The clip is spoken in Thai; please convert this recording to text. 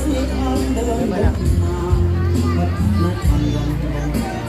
เสียงดังดังมามาทำดังดัง